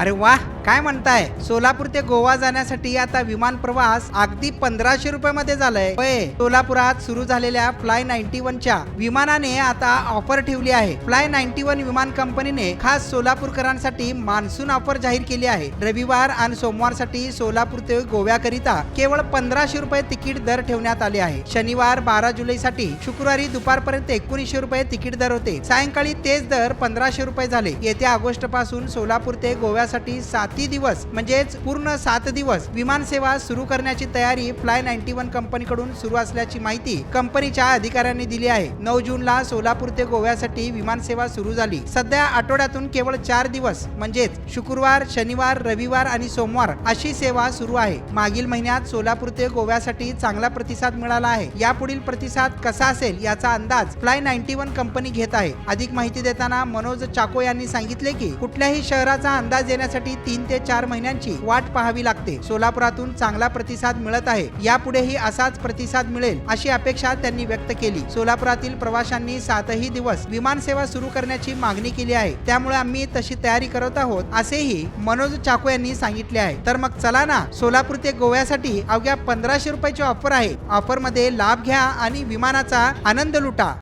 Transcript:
अरे वा. काय म्हणताय? सोलापूर ते गोवा जाण्यासाठी आता विमान प्रवास अगदी पंधराशे रुपये मध्ये झालाय सोलापुरात सुरू झालेल्या फ्लाय नाईन्टी च्या विमानाने आता ऑफर ठेवली आहे. फ्लाय नाईन्टी वन विमान कंपनीने खास सोलापूरकरांसाठी मान्सून ऑफर जाहीर केली आहे. रविवार आणि सोमवारसाठी सोलापूर ते गोव्याकरिता केवळ पंधराशे रुपये तिकीट दर ठेवण्यात आले आहे. शनिवार बारा जुलैसाठी शुक्रवारी दुपारपर्यंत एकोणीसशे रुपये तिकीट दर होते. सायंकाळी तेच दर पंधराशे रुपये झाले. येत्या ऑगस्टपासून सोलापूर ते गोव्यासाठी सात दिवस म्हणजेच पूर्ण सात दिवस विमान सेवा सुरू करण्याची तयारी फ्लाय नाईन्टी वन कंपनीकडून सुरू असल्याची माहिती कंपनीच्या अधिकाऱ्यांनी दिली आहे. नऊ जूनला सोलापूर ते गोव्यासाठी विमान सेवा सुरू झाली. सध्या आठवड्यातून केवळ चार दिवस म्हणजेच शुक्रवार शनिवार रविवार आणि सोमवार अशी सेवा सुरू आहे. मागील महिन्यात सोलापूर ते गोव्यासाठी चांगला प्रतिसाद मिळाला आहे. यापुढील प्रतिसाद कसा असेल याचा अंदाज फ्लाय नाईन्टी वन कंपनी घेत आहे. अधिक माहिती देताना मनोज चाको यांनी सांगितले की कुठल्याही शहराचा अंदाज येण्यासाठी तीन ते चार महिन्यांची वाट पाहावी लागते. सोलापुरातून चांगला प्रतिसाद मिळत आहे. यापुढेही असाच प्रतिसाद मिळेल अशी अपेक्षा त्यांनी व्यक्त केली. सोलापुरातील प्रवाशांनी सातही दिवस विमान सेवा सुरू करण्याची मागणी केली आहे. त्यामुळे आम्ही तशी तयारी करत आहोत असेही मनोज चाको यांनी सांगितले आहे. तर मग चला ना सोलापूर ते गोव्यासाठी अवघ्या पंधराशे रुपयाची ऑफर आहे. ऑफरमध्ये लाभ घ्या आणि विमानाचा आनंद लुटा.